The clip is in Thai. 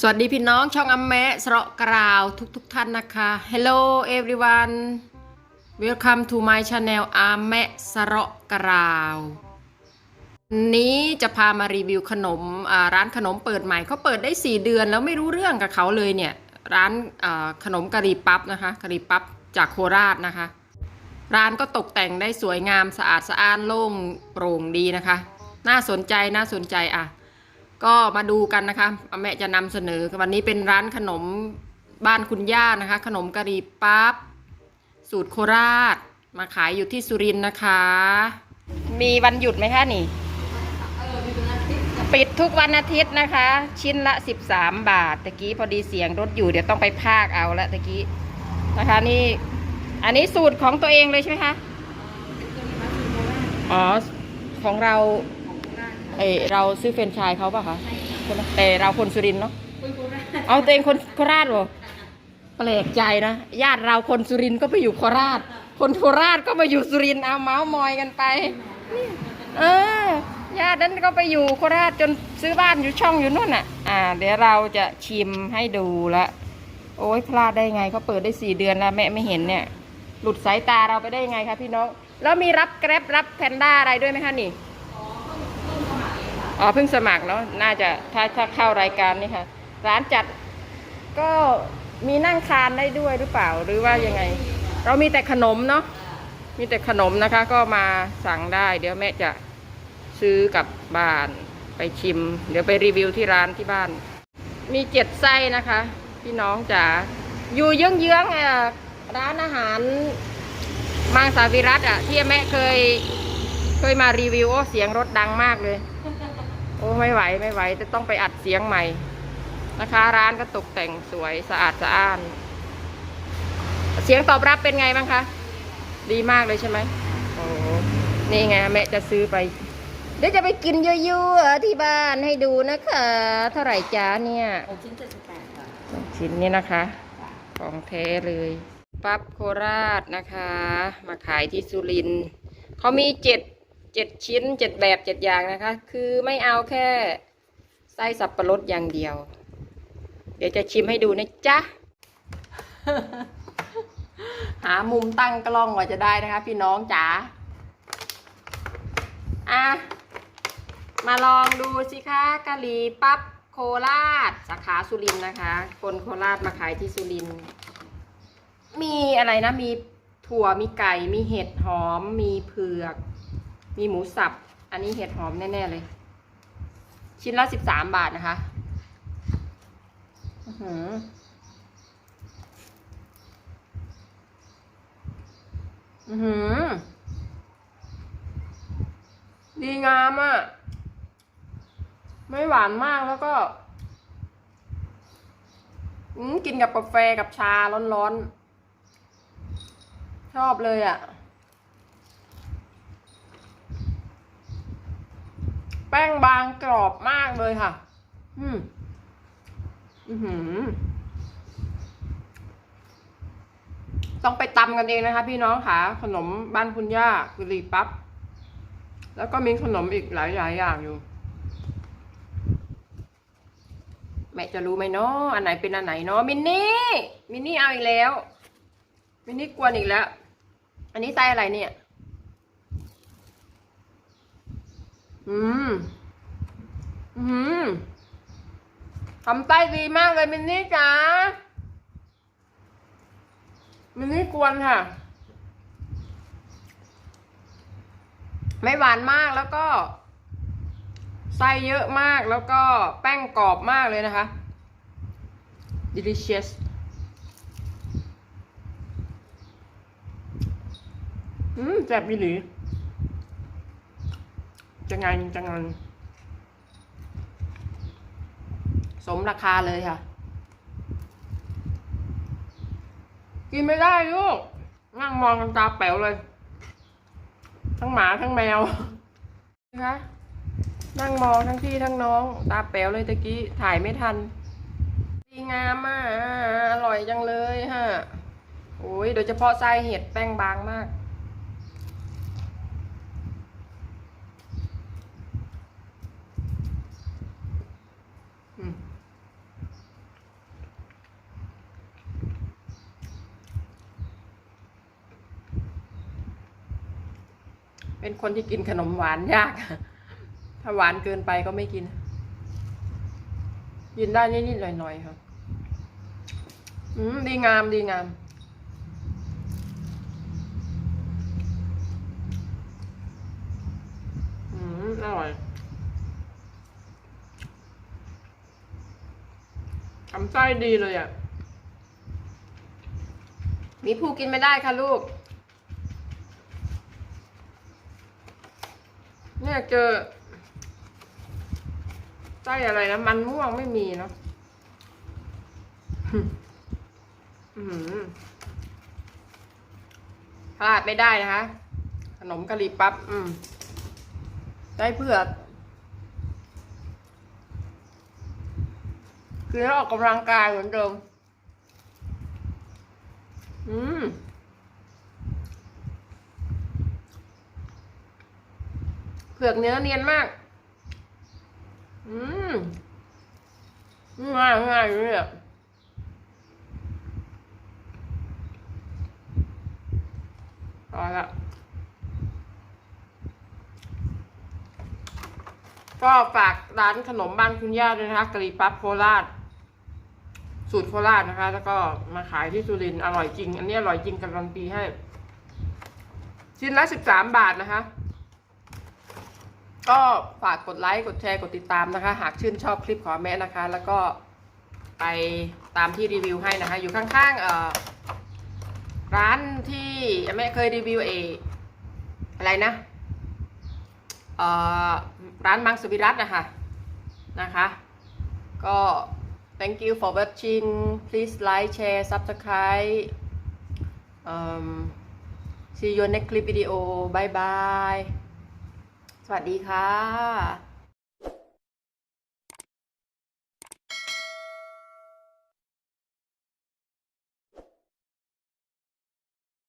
สวัสดีพี่น้องช่องอัมแมะสระกราวทุกทุกๆท่านนะคะ Hello everyone Welcome to my channel อาแมะสระกราววันนี้จะพามารีวิวขนมร้านขนมเปิดใหม่เขาเปิดได้ 4 เดือนแล้วไม่รู้เรื่องกับเขาเลยเนี่ยร้านขนมกะหรี่ปั๊บนะคะกะหรี่ปั๊บจากโคราชนะคะ ร้านก็ตกแต่งได้สวยงามสะอาดสะอ้านโล่งโปร่งดีนะคะ น่าสนใจน่าสนใจอะ ก็มาดูกันนะคะแม่จะนำเสนอวันนี้เป็นร้านขนมบ้านคุณย่านะคะ ขนมกะหรี่ปั๊บสูตรโคราช มาขายอยู่ที่สุรินทร์นะคะ มีวันหยุดไหมคะนี่ปิดทุกวันอาทิตย์นะคะ ชิ้นละ 13 บาทตะกี้พอดีเสียงรถอยู่เดี๋ยวต้องไปพากเอาละตะกี้นะคะนี่อันนี้สูตรของตัวเองเลยใช่ไหมคะอ๋อของเรา เอยเราซื้อเฟรนไชายเขาป่ะคะใช่ไหมแต่เราคนสุรินทร์เนาะเอาตัวเองคนโคราชเหรอแปลกใจนะญาติเราคนสุรินทร์ก็ไปอยู่โคราช คนโคราชก็มาอยู่สุรินทร์เอาเมาส์มอยกันไปเออญาตินั้นก็ไปอยู่โคราชจนซื้อบ้านอยู่ช่องอยู่นู่นน่ะ อ่า เดี๋ยวเราจะชิมให้ดูละโอ้ยพลาดได้ไงเขาเปิดได้สี่เดือนแล้วแม่ไม่เห็นเนี่ย หลุดสายตาเราไปได้ยังไงคะพี่น้อง แล้วมีรับแกร็บรับแพนด้าอะไรด้วยไหมคะนี่ อ๋อเพิ่งสมัครเนาะน่าจะถ้าถ้าเข้ารายการนี่ค่ะ ร้านจัดก็มีนั่งคานได้ด้วยหรือเปล่าหรือว่ายังไง เรามีแต่ขนมเนาะมีแต่ขนมนะคะ ก็มาสั่งได้ เดี๋ยวแม่จะซื้อกลับบ้านไปชิม เดี๋ยวไปรีวิวที่ร้านที่บ้าน มีเจ็ดไส้นะคะ พี่น้องจ๋าอยู่เยื้องๆเอ่อร้านอาหารมังสวิรัตอะที่แม่เคยเคยมารีวิวโอ้เสียงรถดังมากเลย อ้ไม่ไหวไม่ไหวจะต้องไปอัดเสียงใหม่นะคะร้านก็ตกแต่งสวยสะอาดสะอ้าน เสียงตอบรับเป็นไงบ้างคะ ดีมากเลยใช่ไหมโอ้นี่ไงแม่จะซื้อไป เดี๋ยวจะไปกินเยอะๆที่บ้านให้ดูนะคะ เท่าไหร่จ้าเนี่ยหกชิ้นเจ็ดสิบแปดค่ะสองชิ้นนี้นะคะ ของแท้เลยปั๊บโคราชนะคะ มาขายที่สุรินทร์เขามีเจ็ด เจ็ดชิ้นเจ็ดแบบเจ็ดอย่างนะคะ คือไม่เอาแค่ไส้สับปะรดอย่างเดียว เดี๋ยวจะชิมให้ดูนะจ๊ะ หามุมตั้งกล้องกว่าจะได้นะคะ พี่น้องจ๋าอะมาลองดูสิคะกะหรี่ปั๊บโคราชสาขาสุรินนะคะ คนโคราชมาขายที่สุรินมีอะไรนะมีถั่วมีไก่มีเห็ดหอมมีเผือก มีหมูสับ อันนี้เห็ดหอมแน่ๆเลย ชิ้นละสิบสามบาทนะคะอือหืออือหือดีงามอะ ไม่หวานมากแล้วก็อืมกินกับกาแฟกับชาร้อนๆ ชอบเลยอะ แป้งบางกรอบมากเลยค่ะ อืม อือหือต้องไปตำกันเองนะคะ พี่น้องค่ะ ขนมบ้านคุณย่ากุหรี่ปั๊บแล้วก็มีขนมอีกหลายๆอย่างอยู่ แม่จะรู้ไหมเนาะอันไหนเป็นอันไหนเนาะมินนี่มินนี่เอาอีกแล้ว มินนี่กวนอีกแล้ว อันนี้ไส้อะไรเนี่ย อืม อืมทำไส้ดีมากเลยมินนี่จ๋า มินนี่กวนค่ะ ไม่หวานมากแล้วก็ไส้เยอะมากแล้วก็แป้งกรอบมากเลยนะคะ delicious อืมแซ่บอีหลี จะไงจะงันสมราคาเลยค่ะ กินไม่ได้ลูกนั่งมองกันตาแป๋วเลย ทั้งหมาทั้งแมวนะคะนั่งมองทั้งพี่ทั้งน้อง ตาแป๋วเลยตะกี้ถ่ายไม่ทันดีงามมากอร่อยจังเลยฮะโอ้ยโดยเฉพาะไส้เห็ดแป้งบางมาก เป็นคนที่กินขนมหวานยาก ถ้าหวานเกินไปก็ไม่กิน กินได้นิดๆหน่อยๆค่ะ อืมดีงามดีงาม อืมอร่อยทำไส้ดีเลยอะ มีผู้กินไม่ได้ค่ะลูก เนี่ยเจอไส้อะไรนะมันม่วงไม่มีเนาะอืมพลาดไม่ได้นะคะ ขนมกะหรี่ปั๊บอืมได้เผือกคือออกกำลังกายเหมือนเดิม อืม ผือกเนื้อเนียนมาก อืมง่ายง่ายเลยอะพอละก็ฝากร้านขนมบ้านคุณย่าด้วยนะคะกะหรี่ปั๊บโคราช สูตรโคราชนะคะ แล้วก็มาขายที่สุรินทร์อร่อยจริง อันนี้อร่อยจริงการันตีให้ ชิ้นละสิบสามบาทนะคะ ก็ฝากกดไลค์ กดแชร์ กดติดตามนะคะ หากชื่นชอบคลิปขอแม่นะคะ แล้วก็ไปตามที่รีวิวให้นะคะ อยู่ข้างๆเอ่อร้านที่แม่เคยรีวิวเออะไรนะเอ่อร้านมังสวิรัตนะคะนะคะก็ thank you for watching please like share subscribe um, see you next clip video bye bye สวัสดีค่ะ